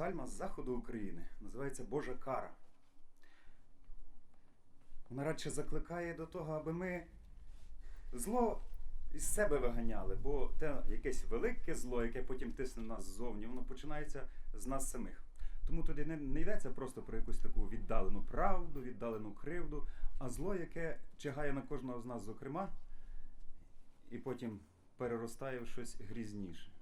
псальма з заходу України. Називається Божа кара. Вона радше закликає до того, аби ми зло із себе виганяли, бо те якесь велике зло, яке потім тисне нас ззовні, воно починається з нас самих. Тому туди не, не йдеться просто про якусь таку віддалену правду, віддалену кривду, а зло, яке чигає на кожного з нас, зокрема, і потім переростає в щось грізніше.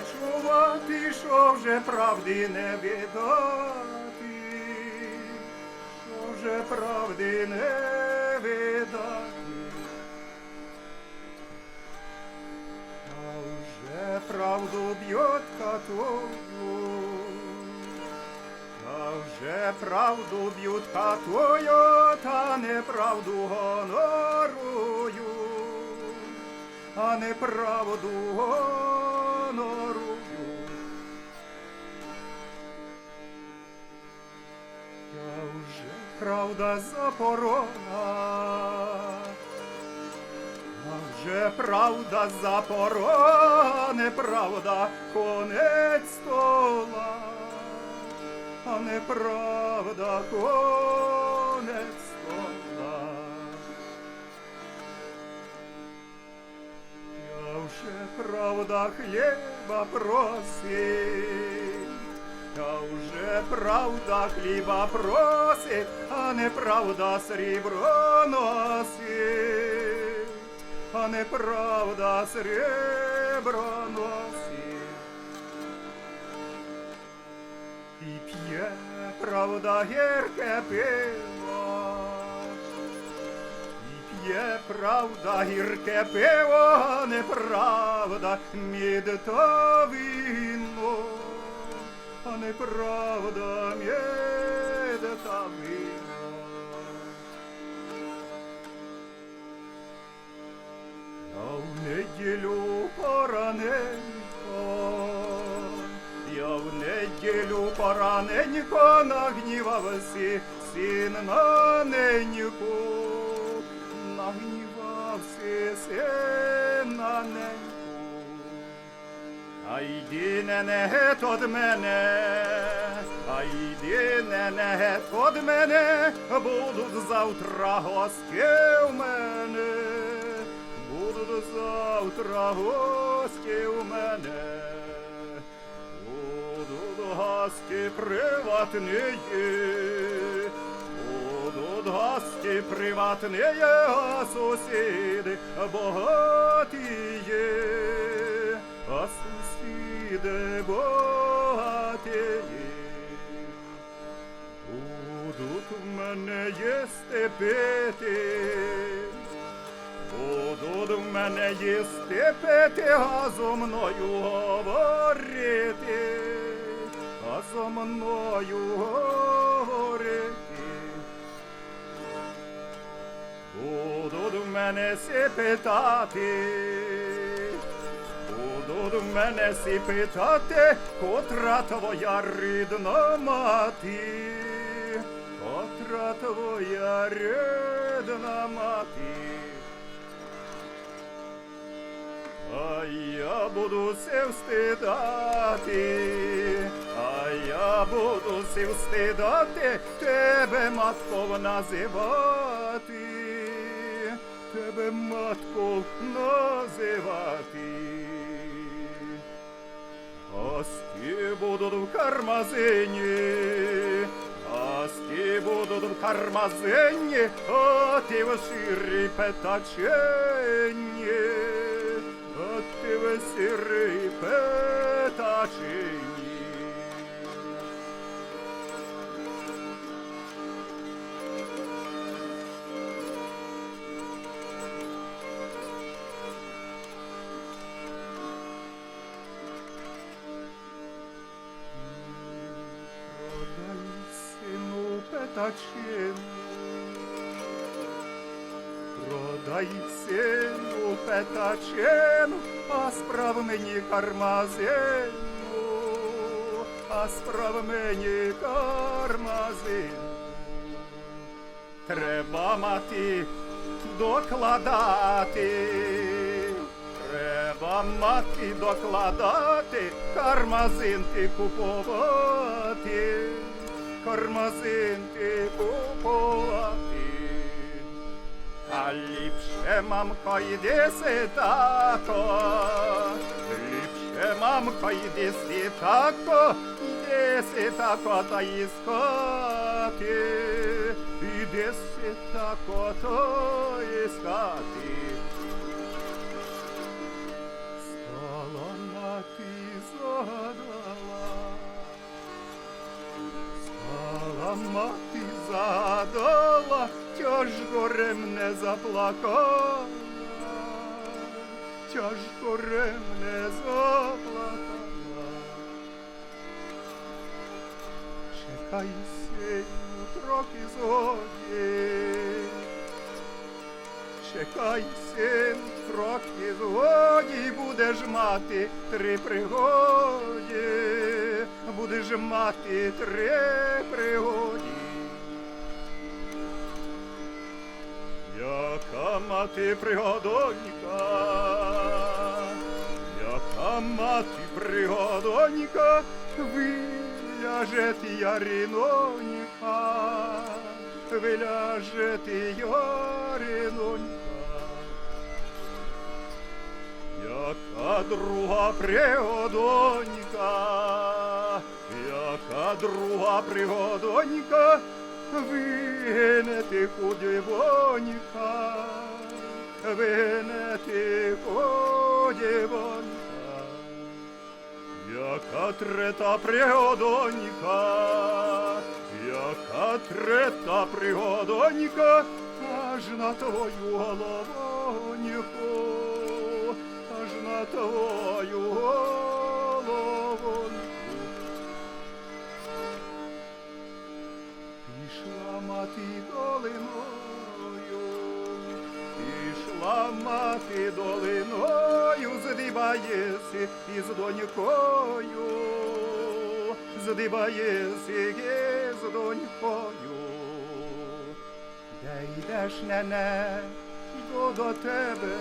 Чувати, що вже правди не видати, що вже правди не видати. А вже правду б'ють катою, а вже правду б'ють катою, та неправду гонорую, а неправду гонорую. Правда запорона, вже правда запора, неправда конець стола, а неправда конець стола. Я вже правда хліба просить, я вже правда хліба просить, а неправда срібро носить, а неправда срібро носить. І п'є правда гірке пиво, і п'є правда гірке пиво, а неправда мід та вино, а неправда мід та вино. Я в неділю пораненько, я в неділю пораненько нагнівався син на неньку, нагнівався син на. А йди не не гет од мене, а йди не не гет од мене, будуть завтра гості в мене, будуть завтра гості в мене, будуть гості приватні, будуть гості приватні, сусіди багатіє а сусіди багатії. Будуть в мене їсти пити, будуть в мене їсти пити, а зо мною говорити, а зо мною говорити. Будуть в мене сі питати, будуть мене сі питати, котра твоя рідна мати, котра твоя рідна мати. А я буду се встидати, а я буду се встидати, тебе матков називати, тебе матков називати. Гості будут в кармазині, гості будут в кармазині, а ти в ширі петачені, а ти в сірі петачені. Продай сину петачину, а справ мені кармазину, а справ мені кармазину. Треба мати докладати. Треба мати докладати, кармазин ти купувати, кармазин ти купувати. А ліпше, мамко, йди ситако, ліпше, мамко, йди ситако, йди ситако та іскати, іди ситако то іскати. Стала мати задала, стала мати задала, тяж горем не заплакала, тяж горем не заплакала. Чекай сей трохи згоді, Чекай, син, трохи згоді, будеш мати три пригоді, будеш мати три пригоді. Яка мати пригодонька, яка мати пригодонька, виляже ти яринонька, виляже ти. Яка друга пригодонька, яка друга пригодонька, винети худібонька, винети худібонька. Яка трета пригодонька, яка трета пригодонька, аж на твою головоньку, твою головоньку. Пішла мати долиною, пішла мати долиною, здибаєси із донькою, здибаєси із донькою. Де йдеш, нене, йду до тебе,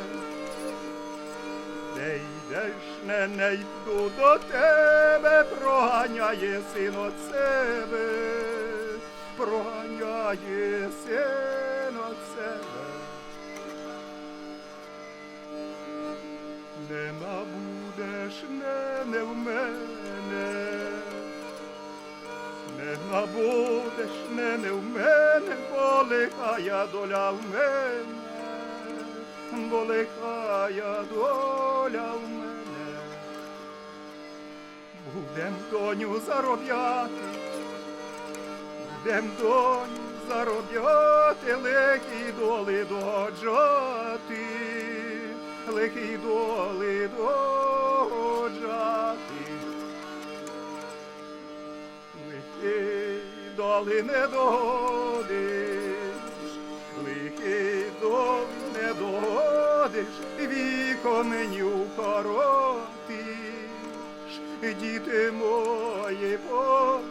де йдеш, нене, йду до тебе, проганяє син от себе, проганяє син от себе. Не набудеш, не, не в мене, не набудеш, не, не в мене, бо доля в мене, бо лихая доля в мене. Будем доню заробляти, будем доню заробляти, лихі доли доджати, лихі доли доджати. Лихий доли не додиш, додиш, віко мені укоротиш, діти мої посиротиш.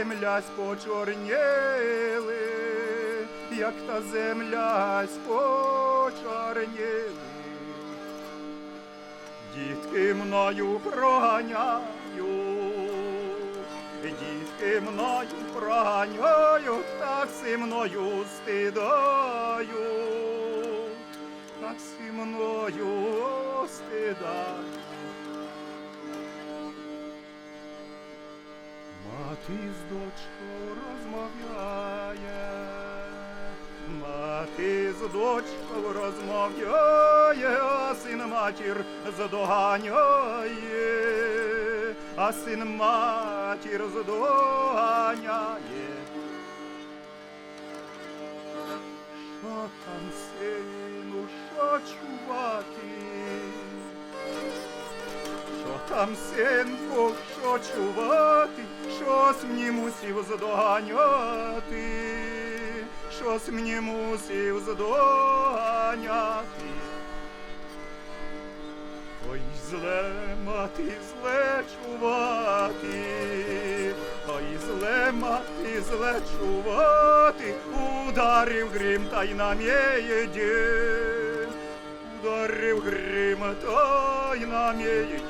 Земля спочорніли, як та земля спочорніли. Дітки мною проганяють, дітки мною проганяють, так си мною стидають, так си мною стидають. Мати з дочкою розмовляє, мати з дочкою розмовляє, а син матір здоганяє, а син матір здоганяє. Що там, сину, що чувати? Там, синку, що чувати? Щось мені мусів здоганяти, щось мені мусів здоганяти. Ой, зле мати, зле чувати, ой, зле мати, зле чувати, ударив грім та й на мєє ударив грім та й на мєє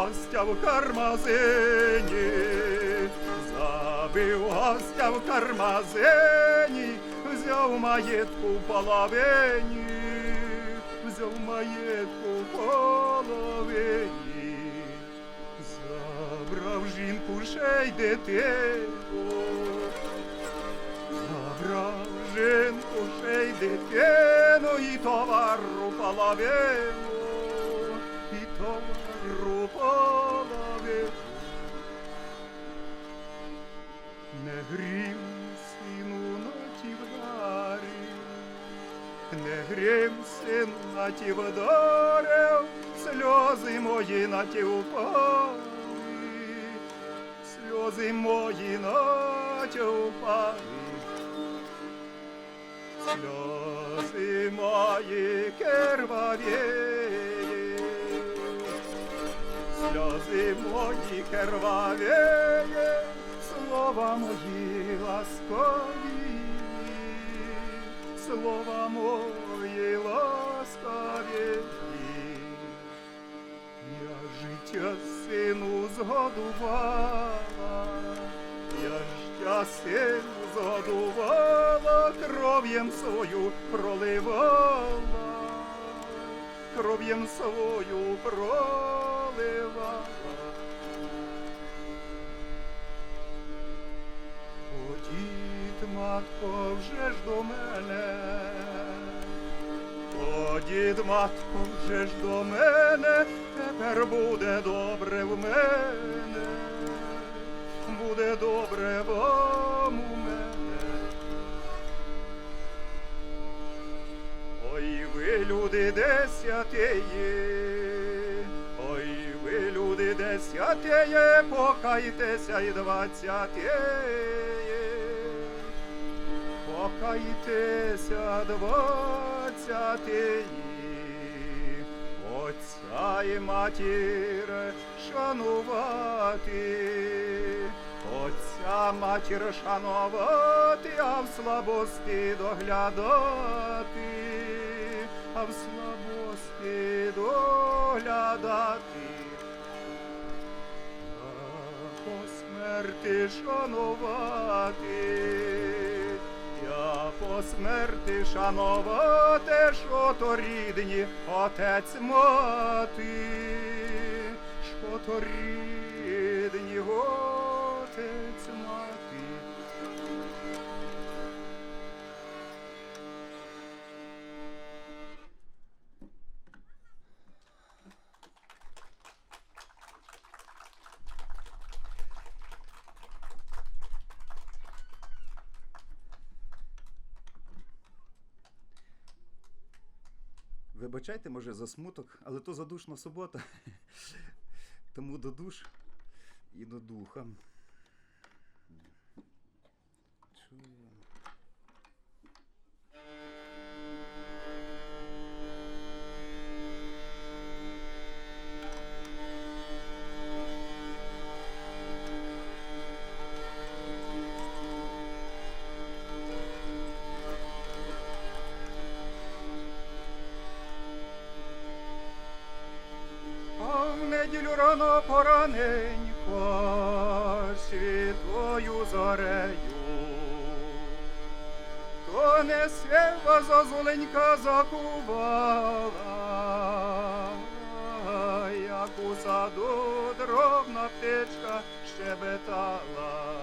гостя в кармазині, забив гостя в кармазині, взяв маєтку половині, взяв маєтку половині, забрав жінку ще й дитину, забрав жінку ще й дитину і товару половину, товару. Не грім сину на ті вдарі, не грім сину на ті вдарив, сльози мої на ті упали, сльози мої на ті упали. Сльози мої кервавіє, сльози мої кервавіє, слова мої ласкові, слова мої ласкаві. Я життя сину згодувала, я життя сину згодувала, кров'єм свою проливала, кров'єм свою проливала. О, дід, матко, вже ж до мене. О, дід, матко, вже ж до мене, тепер буде добре в мене, буде добре вам у мене. Ой, ви люди десятиї, люди десятиє, покайтеся і двадцятиє. Покайтеся двадцятиї, отця і матір шанувати, отця матір шанувати, а в слабості доглядати, а в слабості доглядати. Смерти шанувати, я по смерти шанувати, що то рідні отець мати, що то рідні отець мати. Вибачайте, може, за смуток, але то задушна субота. Тому до душ і до духа. Чуємо. Рано пораненько світлою зорею, то не сєва зозуленька закувала, як у саду дробна птичка щебетала.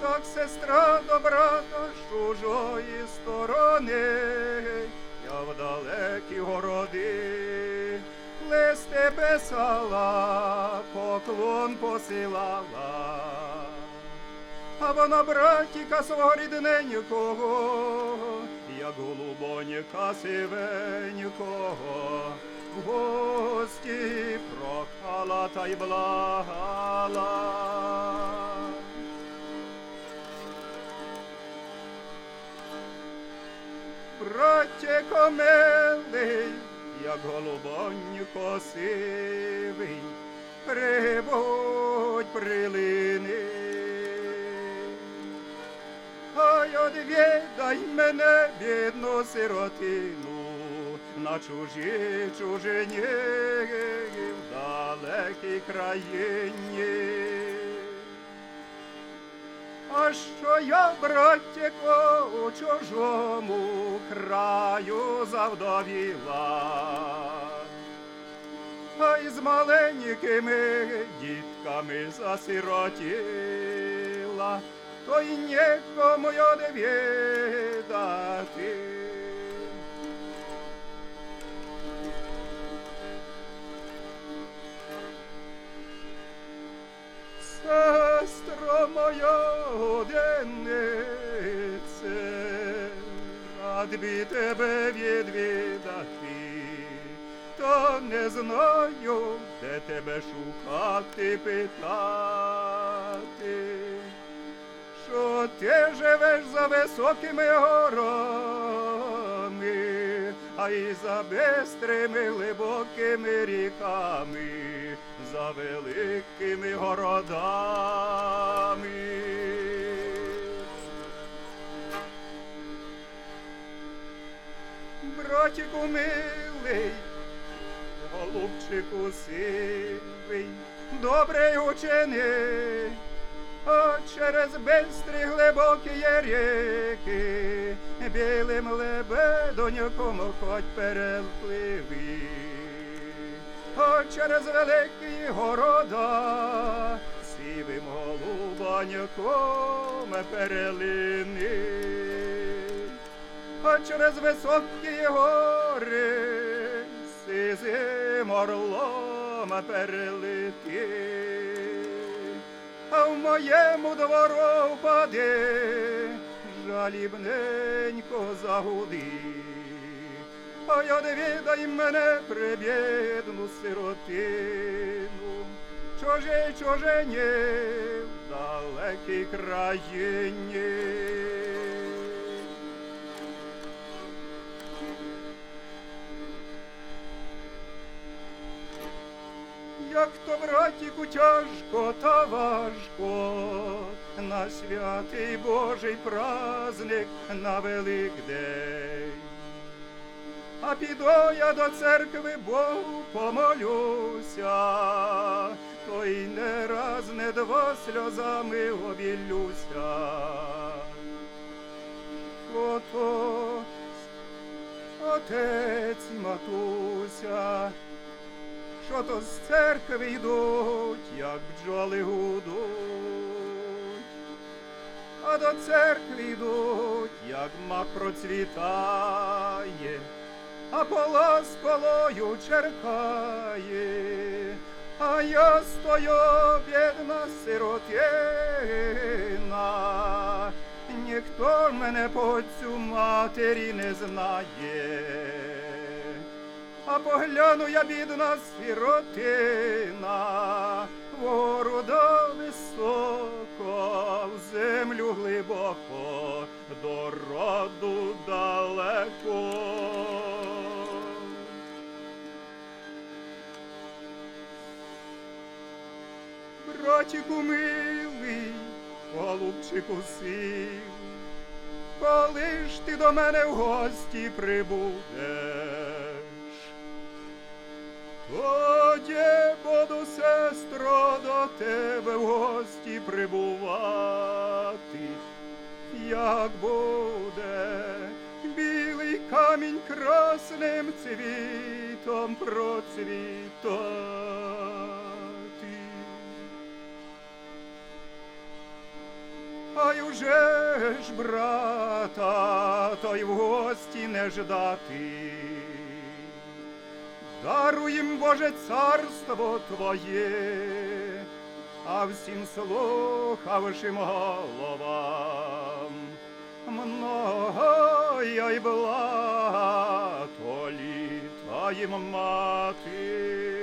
так сестра до брата з чужої сторони, я в далекі городи, листи писала, поклон посилала. А вона братіка свого рідненького, як голубонька сивенького, в гості прохала та й благала. Братєко милий, як голубонько сивий, прибудь прилини. Ай, одвідай мене, бідну сиротину, на чужій чужині, в далекій країні. А що я, братіко, у чужому краю завдовіла, а й з маленькими дітками засиротіла, то й нікому й одвідати. Сестро моя оденице, рад би тебе відвідати, та не знаю, де тебе шукати питати. Що ти живеш за високими горами, а й за бистрими глибокими ріками, за великими городами. Братіку милий, голубчику сивий, добрий учений, а через бистрі глибокі є ріки, білим лебедоньком хоть перепливи, а через великі города, сивим голубоньком перелини а через високі гори сизим орлом перелети, а в моєму двору впади, жалібненько загуди. А я не відай мене прибідну сиротину, чужий чужині в далекій країні. Як то братіку тяжко та важко, на святий Божий праздник на Великдень. А піду я до церкви Богу помолюся, то й не раз, не два сльозами обілюся. Ото отець і матуся, що то з церкви йдуть, як бджоли гудуть, а до церкви йдуть, як мак процвітає, а пола з полою черкає, а я стою, бідна сиротина, ніхто мене по цю матері не знає. А погляну я, бідна сиротина, вгору да високо, в землю глибоко, до роду далеко. Братіку милий, голубчику сивий, коли ж ти до мене в гості прибудеш? Тоді буду, сестро, до тебе в гості прибувати, як буде білий камінь красним цвітом процвітати. Ой уже ж брата, то й в гості не ждати. Даруй їм, Боже, царство Твоє, а всім слухавшим головам много й блага то літа їм мати.